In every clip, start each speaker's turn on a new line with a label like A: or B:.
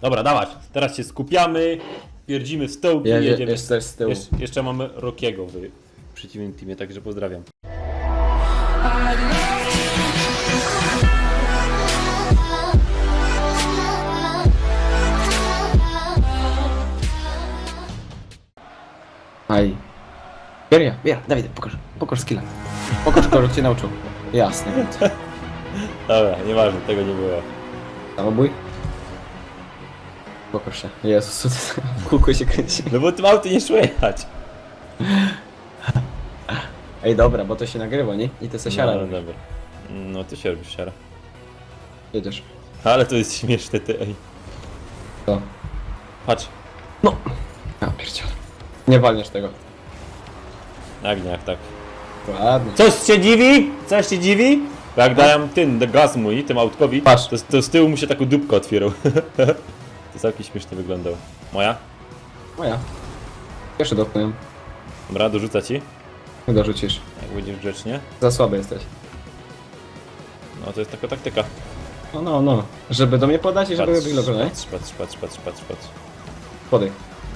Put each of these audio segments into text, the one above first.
A: Dobra, dawać. Teraz się skupiamy, pierdzimy w stołki
B: Ja,
A: i
B: je,
A: jedziemy.
B: też z tyłu.
A: Jesz, jeszcze mamy Rokiego w przeciwnym teamie, także pozdrawiam.
B: Aj. Bier ja, bier, Dawid, pokaż, pokaż skilla. Pokaż kogo cię nauczył. Jasne.
A: Dobra, nieważne, tego nie było.
B: Samobój? Pokaż się. Jezus, co ty w kółko się kręci.
A: No bo tym auty nie szło jechać.
B: Ej, dobra, bo to się nagrywa, nie? I to se siara
A: No,
B: robi.
A: dobra. No ty się robisz siara.
B: Jedziesz.
A: Ale to jest śmieszne, ty, ej.
B: To.
A: Patrz.
B: Ja pierdziel. Nie walniesz tego.
A: Jak nie, jak tak.
B: Ładnie.
A: Coś cię dziwi? Coś cię dziwi? Bo Jak dałem ten do gaz mój, tym autkowi,
B: Patrz.
A: to, to z tyłu mu się taką dupkę otwierał. to całkiem śmiesznie wyglądało. Moja?
B: Moja. Jeszcze dotknę.
A: Dobra, dorzuca ci,
B: Nie dorzucisz.
A: jak będziesz grzecznie.
B: Za słaby jesteś.
A: No to jest taka taktyka.
B: No, no, no. Żeby do mnie podać i żeby
A: Patrz,
B: logo, nie?
A: patrz, patrz, patrz, patrz, patrz, patrz.
B: Podaj.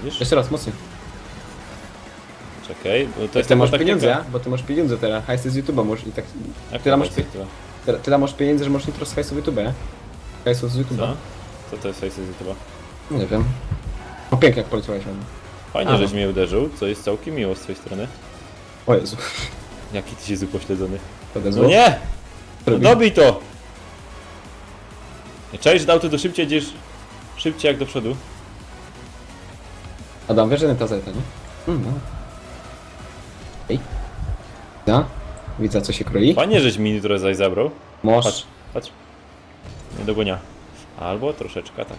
A: Widzisz?
B: Jeszcze raz, mocniej.
A: Czekaj, bo to
B: Ty
A: jest taka
B: masz
A: taktyka.
B: pieniądze, bo ty masz pieniądze teraz. Hajsy z YouTube'a możesz i tak...
A: Jak
B: Tyle
A: to
B: masz
A: masz
B: pi-
A: tytuł?
B: Ty, ty masz pieniędzy, że możesz z hajsu z YouTube'a, nie? Hajsu z YouTube'a.
A: Co? Co to jest Faces YouTube'a?
B: Nie wiem. No pięknie jak poleciałeś ładnie.
A: Fajnie,
B: A.
A: żeś mnie uderzył, co jest całkiem miło z twojej strony.
B: O Jezu.
A: Jaki ty jest upośledzony.
B: To
A: No nie! No
B: Robi.
A: dobij to! Czaisz, że do auto do szybciej jedziesz szybciej jak do przodu?
B: Adam, wiesz, że nie ta zeta, nie? Mm, no. Ej. Ja? Widzę, co się kroi.
A: Fajnie, żeś mi trochę zaś zabrał.
B: Moż.
A: Patrz, patrz. Nie dogonia. Albo troszeczkę tak.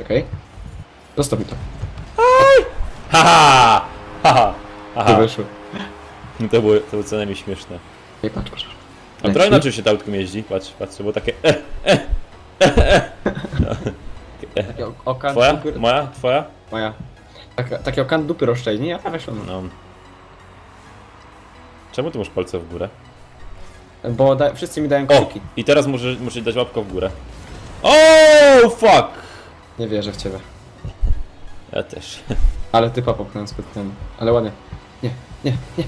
B: Okej. Zostaw mi to.
A: Haha! Haha!
B: To
A: Haha!
B: wyszło.
A: No to było, to było co najmniej śmieszne.
B: Ej, patrz, patrz.
A: A trochę inaczej się autkiem jeździ. Patrz, patrz, to było takie e,
B: Takie o- okan
A: Twoja?
B: dupy...
A: Moja? Twoja?
B: Moja. Tak, takie okan dupy rozszczelni, ja weszło.
A: No. Czemu tu masz palce w górę?
B: Bo da, wszyscy mi dają
A: O! I teraz muszę, muszę dać łapkę w górę. O fuck!
B: Nie wierzę w ciebie.
A: Ja też.
B: Ale typa popchnąłem spytnąłem. Ale ładnie. Nie, nie, nie.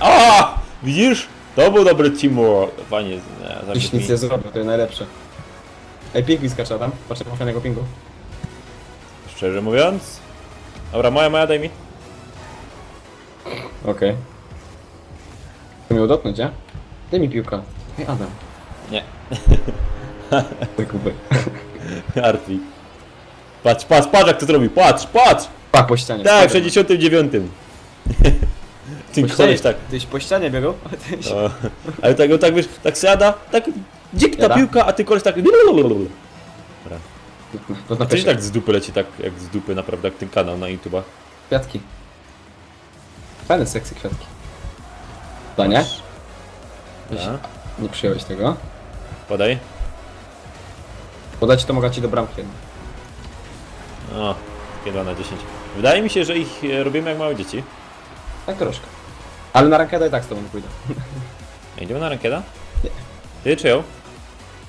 A: A! Widzisz? To był dobry teamwork. Fajnie. Nie,
B: Dziś nic
A: mi.
B: nie zrobił, to jest najlepsze. Ej, pingwin skacza tam. Patrz, jak ma fajnego pingu.
A: Szczerze mówiąc. Dobra, moja, moja, daj mi.
B: Okej. To miał dotknąć, ja? Daj mi piłkę. Ej, Adam.
A: Nie.
B: Ty kupy.
A: Artwi. Patrz, patrz, patrz jak to zrobi. Patrz, patrz!
B: Pa, po ścianie.
A: Tak, w
B: Spider-Man.
A: 69. Ty
B: Po
A: koleś
B: ścianie.
A: tak.
B: Tyś po ścianie biegał? A ty się...
A: O, ale tak, tak wiesz, tak siada, tak dzik ta piłka, a ty koleś tak...
B: To na
A: A coś
B: pierwsze.
A: tak z dupy leci, tak jak z dupy naprawdę, jak ten kanał na YouTube'a.
B: Kwiatki. Fajne seksy kwiatki.
A: Da.
B: Nie przyjąłeś tego.
A: Podaj.
B: Podać to mogę ci do bramki.
A: O, takie 2 na 10. Wydaje mi się, że ich e, robimy jak małe dzieci.
B: Tak troszkę. Ale na rankedę i tak z tobą pójdę.
A: Idziemy na rankieda?
B: Nie.
A: Ty czy ją?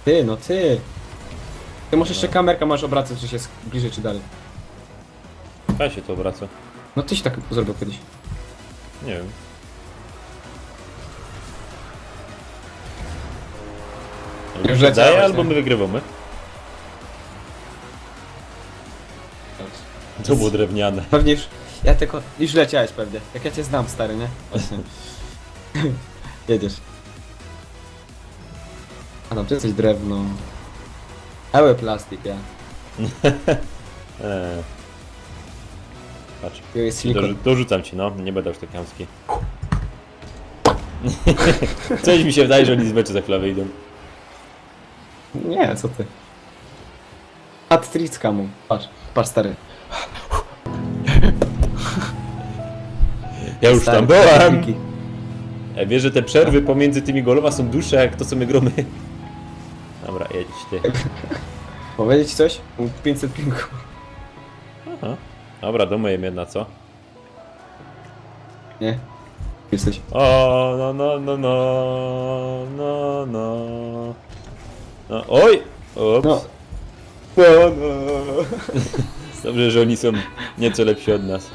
B: Ty, no ty. Ty możesz jeszcze kamerka masz obracać, czy się sk- bliżej, czy dalej.
A: Ja się to obraca.
B: No tyś tak zrobił kiedyś.
A: Nie wiem.
B: Już
A: daje, albo my wygrywamy. To było drewniane.
B: Pewnie już... Ja tylko... Już leciałeś pewnie. Jak ja cię znam, stary, nie? Właśnie. Jedziesz. Adam, ty jesteś drewno. Cały plastik, ja.
A: Eee. Patrz.
B: Tu jest silikon.
A: Dorzu dorzucam ci, no. Nie będę już taki chamski. Coś mi się wydaje, że oni z meczu za chwilę wyjdą.
B: Nie, co ty? Hat-tricka mu. Patrz, patrz stary.
A: Ja już
B: Stary,
A: tam byłem!
B: hat-tricki.
A: Ja wiesz, że te przerwy pomiędzy tymi goloma są dłuższe jak to, co my gromy. Dobra, jedź ty.
B: Powiedzieć coś? 500 pingu.
A: Aha. Dobra, domyjem jedna, co?
B: Nie. Jesteś.
A: O, no, no, no, no, no, no. No, oj! Ups.
B: No.
A: Dobrze, że oni są nieco lepsi od nas.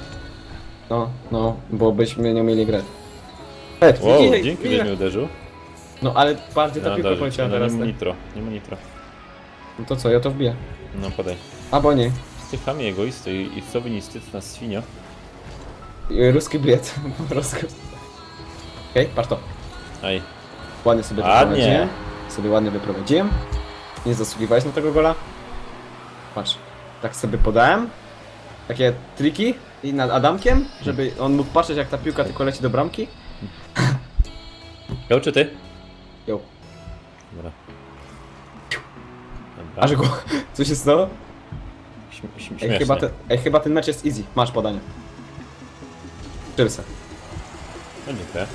B: No, no, bo byśmy nie umieli grać. E,
A: Wow,
B: nie,
A: dzięki,
B: nie.
A: że mnie uderzył.
B: No ale bardziej ta
A: No,
B: piłka
A: dobrze,
B: poleciała
A: no,
B: teraz.
A: nie ma
B: tak.
A: nitro, nie ma nitro.
B: No to co, ja to wbiję.
A: No podaj.
B: Albo nie.
A: Stychamy egoisty i i co by nie styc na świnio.
B: I Ruski bilet, po prostu. Okej, patrz to.
A: Aj,
B: Ładnie sobie
A: Ładnie.
B: wyprowadziłem. Sobie ładnie wyprowadziłem. Nie zasługiwałeś na tego gola. Patrz, tak sobie podałem. Takie triki i nad Adamkiem, żeby on mógł patrzeć jak ta piłka tylko leci do bramki.
A: Ją czy ty?
B: Jo.
A: Dobra. Dobra.
B: Aż go. Co się stało?
A: Śm śm
B: Ej chyba, ten, ej, chyba ten mecz jest easy. Masz podanie. Czylse.
A: No dziękuję.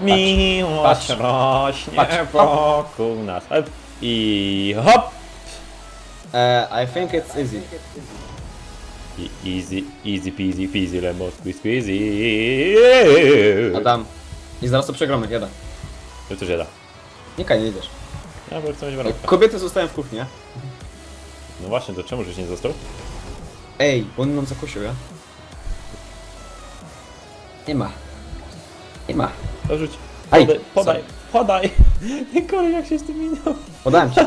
A: Miłość
B: Patrz.
A: rośnie
B: Patrz.
A: wokół nas. Hop. I hop!
B: Uh, I think it's easy.
A: I easy, easy peasy, peasy, lemon squeeze, squeezy.
B: Adam. I zaraz to przegramy, jada.
A: To też jada.
B: Nie kaj, nie idziesz.
A: Ja bo chcę mieć warunka.
B: Kobiety zostają w kuchni?
A: No właśnie, to czemu żeś nie został?
B: Ej, bo on nam zakosił, ja? Nie ma. Nie ma.
A: To rzuć.
B: Aj,
A: Podaj, podaj,
B: sorry.
A: Podaj. Kolej jak się z tym minął.
B: Podałem ci.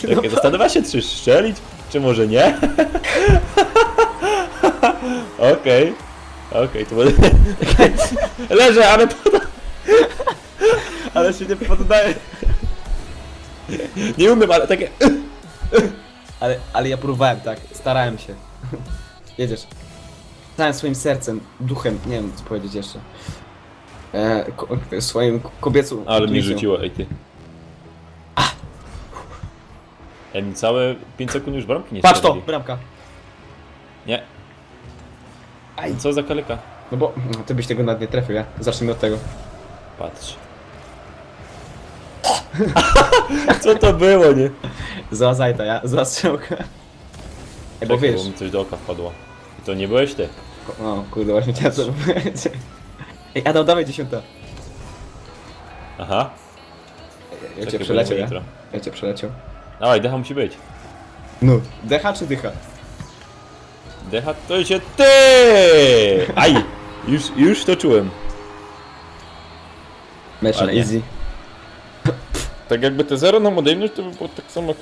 A: Czekaj, zastanawiam się, czy strzelić, czy może nie. Okej. Okej, to może... Leżę, ale podaj.
B: Ale się nie poddaję.
A: Nie umiem, ale takie...
B: Ale, ale ja próbowałem, tak. Starałem się. Jedziesz. Całym swoim sercem, duchem, nie wiem co powiedzieć jeszcze. E, ko, swoim kobiecą.
A: Ale mi rzuciło, ej ty. Ja mi całe 5 sekund już bramki nie
B: Patrz to,
A: strzelili.
B: bramka.
A: Nie.
B: Aj.
A: Co za kaleka?
B: No bo no, ty byś tego nawet nie trafił, ja? Zacznijmy od tego.
A: Patrz. Co to było, nie?
B: Za zajta, ja? Za strzałkę. Ej, bo
A: Czekaj,
B: wiesz.
A: bo mi coś do oka wpadło. I to nie byłeś ty.
B: O kurde, właśnie chciałem to powiedzieć. Ej, Adam, dawaj dziesiąta.
A: Aha.
B: Ja
A: Czekaj,
B: cię
A: bo
B: przeleciał,
A: nie
B: ja? Ja cię przeleciał.
A: Dawaj, decha musi być.
B: No. Decha czy dycha?
A: Decha to się ty! Aj! Już, już to czułem.
B: Mecz na
A: Ładnie.
B: easy.
A: Tak jakby te zero nam odejmność, to by było tak samo jak...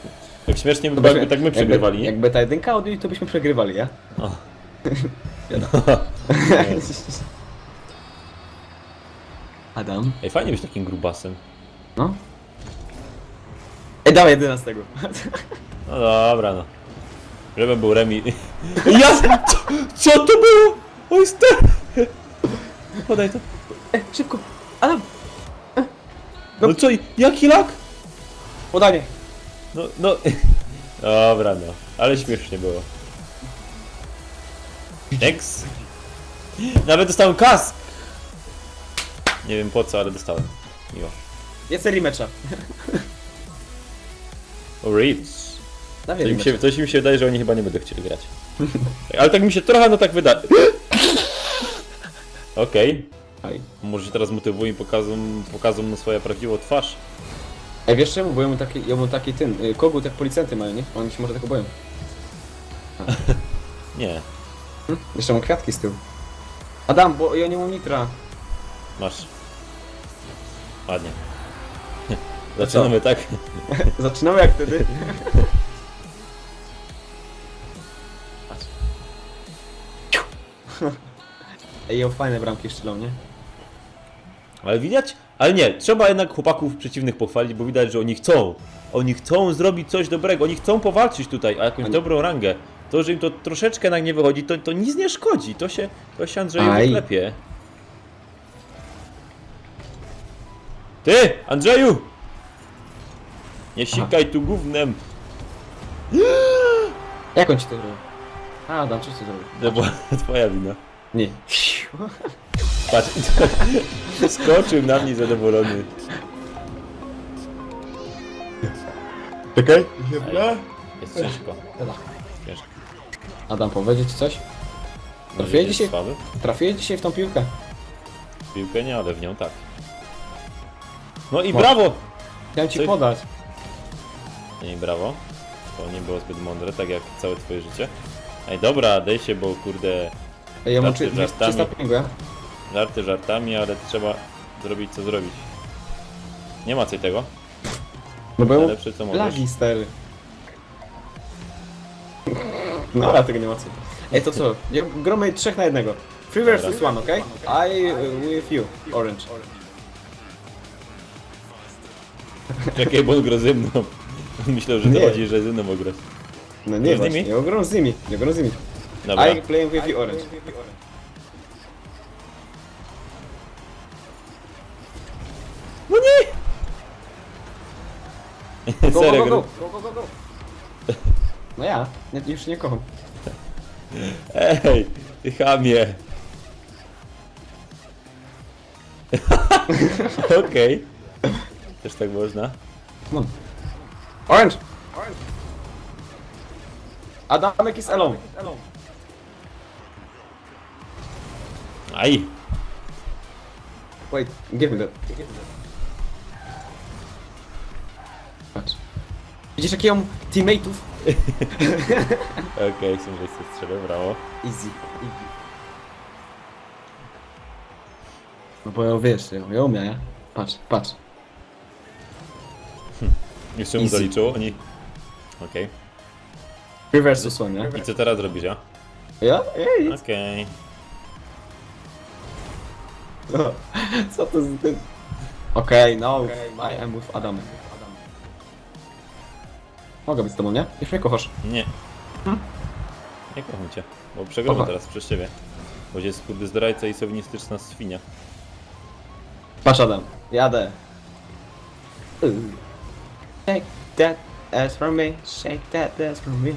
A: Tak śmiesznie by było, jakby tak my przegrywali,
B: jakby,
A: nie?
B: jakby ta jedynka odbił, to byśmy przegrywali, ja?
A: O.
B: Adam?
A: Ej, fajnie być takim grubasem.
B: No. Ej, dawaj jedenastego.
A: No dobra, no. Żebym był remi... Ja... Co, co to było? Oj, ster... Podaj to.
B: Ej, szybko. Adam!
A: No co, jaki lak?
B: Podanie.
A: No, no... Dobra, no. Ale śmiesznie było. Next. Nawet dostałem kask! Nie wiem po co, ale dostałem. Miło.
B: Jest rematcha.
A: Rich.
B: Dawaj
A: Coś mi, się, coś mi się wydaje, że oni chyba nie będą chcieli grać. Ale tak mi się trochę no tak wydaje. Okej.
B: Ej.
A: Może się teraz motywują i pokażą, pokażą mu swoją prawdziwą twarz.
B: Ej, wiesz czemu? Bo ja mu taki, ja mu taki ten, y, kogut jak policjanty mają, nie? Oni się może tego boją.
A: Nie,
B: Hm? Jeszcze mam kwiatki z tyłu. Adam, bo ja nie mam nitra.
A: Masz. Ładnie. Zaczynamy tak.
B: Zaczynamy jak wtedy. Patrz. Ej, ją fajne bramki strzelą, nie?
A: Ale widać? Ale nie, trzeba jednak chłopaków przeciwnych pochwalić, bo widać, że oni chcą. Oni chcą zrobić coś dobrego, oni chcą powalczyć tutaj o jakąś
B: Oni-
A: dobrą rangę. To, że im to troszeczkę na nie wychodzi, to, to nic nie szkodzi. To się, to się Andrzeju
B: Aj.
A: wyklepie. Ty, Andrzeju! Nie sikaj tu gównem.
B: Jak on ci to zrobił? A, Adam, coś ty zrobił?
A: To była twoja wina.
B: Nie.
A: Patrz, skoczył na mnie zadowolony.
B: Czekaj.
A: Jest ciężko.
B: Dobra.
A: ciężko.
B: Adam, powiedzieć ci coś? Trafiłeś dzisiaj?
A: słaby?
B: Trafiłeś dzisiaj w tą piłkę?
A: W Piłkę nie, ale w nią tak. No i brawo!
B: Chciałem ci
A: Coś-
B: podać.
A: I brawo. To nie było zbyt mądre, tak jak całe twoje życie. Ej, dobra, daj się, bo kurde,
B: Ej, ja mam
A: Żarty
B: czy-
A: żartami.
B: 300 pingu, ja?
A: żarty żartami, ale trzeba zrobić co zrobić. Nie ma co tego.
B: No bo mam
A: Najlepsze co możesz.
B: lagi, stary. No, ale tego nie ma co. Ej, to co? Gromy trzech na jednego. Three versus one, okej? I uh, with you, orange.
A: Czekaj, bo on gra ze mną. Myślał, że
B: Nie.
A: dochodzi, że ze mną ma grać.
B: No nie,
A: nimi?
B: właśnie, nie gram z nimi, nie gram z nimi.
A: Dobra.
B: I playing with you, orange.
A: No nie!
B: Go, go,
A: Serio,
B: go,
A: gra-
B: go, go, go, go. No ja, nie, już nie kocham.
A: Ej, ty chamie. Okej. Też tak można.
B: No. Orange! Adamek is alone.
A: Aj!
B: Wait, give me that. Patrz. Widzisz jakie ją teammate'ów?
A: Okej, okay, że się strzelę, brawo.
B: Easy, easy. No bo ja wiesz, ja, ja umiem, nie? Patrz, patrz.
A: Jeszcze mu
B: Easy.
A: zaliczyło, oni... Okej.
B: One, nie?
A: I co teraz robisz, ja?
B: Ja? Ej,
A: Okej.
B: co? Co to za ten... Okej, no, I am with Adam. Mogę być z tobą, nie? Już mnie kochasz.
A: Nie. Nie kocham cię, bo przegramy
B: Aha.
A: teraz przez ciebie. Bo jest kurde zdrajca i sowinistyczna świnia.
B: Patrz Adam, jadę. Shake that ass from me, shake that ass from me.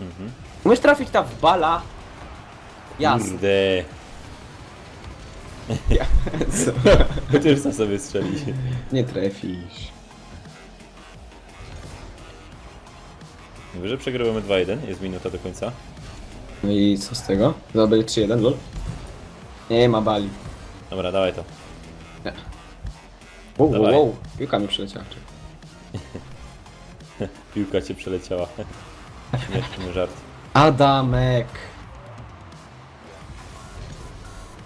A: Mhm.
B: Umiesz trafić ta w bala? Jasne.
A: Kurde.
B: Ja.
A: Chociaż sam sobie strzelić.
B: Nie trafisz.
A: Mówię, że przegrywamy 2-1, jest minuta do końca.
B: No i co z tego? Będzie 3-1, lol. Nie ma bali.
A: Dobra, dawaj to.
B: Wow, wow,
A: Dawaj.
B: wow. Piłka mi przyleciała. czekaj.
A: Piłka cię przeleciała. Śmieszny żart.
B: Adamek.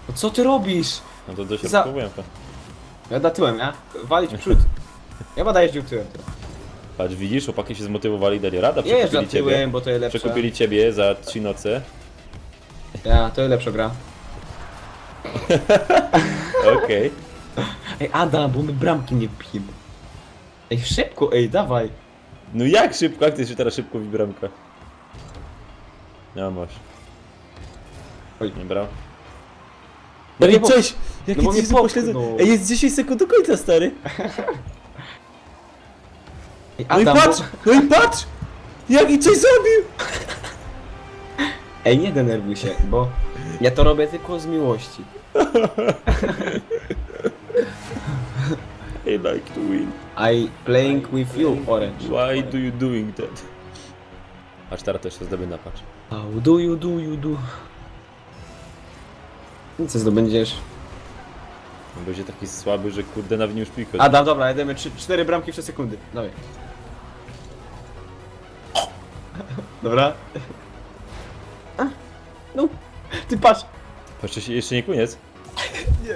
B: No co ty robisz?
A: No to dośrodkowuję to.
B: Ja da tyłem, ja? Walić w przód. Ja bada jeździł tyłem.
A: Patrz, widzisz, chłopaki się zmotywowali, dali rada,
B: jeżdżę
A: przekupili ciebie.
B: tyłem, bo to jest lepsze.
A: Przekupili ciebie za trzy noce.
B: Ja, to jest lepsza gra.
A: Okej.
B: Ej, Adam, bo my bramki nie bijemy. Ej, szybko, ej, dawaj.
A: No jak szybko, jak ty się teraz szybko wibramka? No masz.
B: Oj.
A: Nie brał.
B: No
A: i coś! Jaki
B: no bo
A: ty
B: mnie popchnął.
A: Ej, jest 10 sekund do końca, stary!
B: Ej,
A: No i
B: Adam,
A: patrz!
B: bo...
A: No i patrz! Jak i coś zrobił!
B: Ej, nie denerwuj się, bo ja to robię tylko z miłości.
A: I like to win.
B: I playing with you, Orange.
A: Why do you doing that? Aż teraz też się zdobył napatrz.
B: How do you do you do? I co zdobędziesz?
A: On będzie taki słaby, że kurde nawet nie już piłkę.
B: Adam, dobra, jedziemy 4 bramki przez sekundy. Dawaj. Dobra. A, No, ty patrz.
A: Patrz, jeszcze- jeszcze nie koniec? Nie.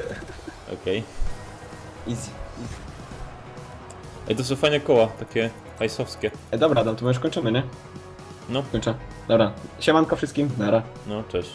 A: Okej.
B: Easy.
A: Ej, to są fajne koła, takie hajsowskie.
B: E, dobra, Adam, to my już kończymy, nie?
A: No,
B: Kończę. Dobra. Siemanko wszystkim. Nara.
A: no, cześć.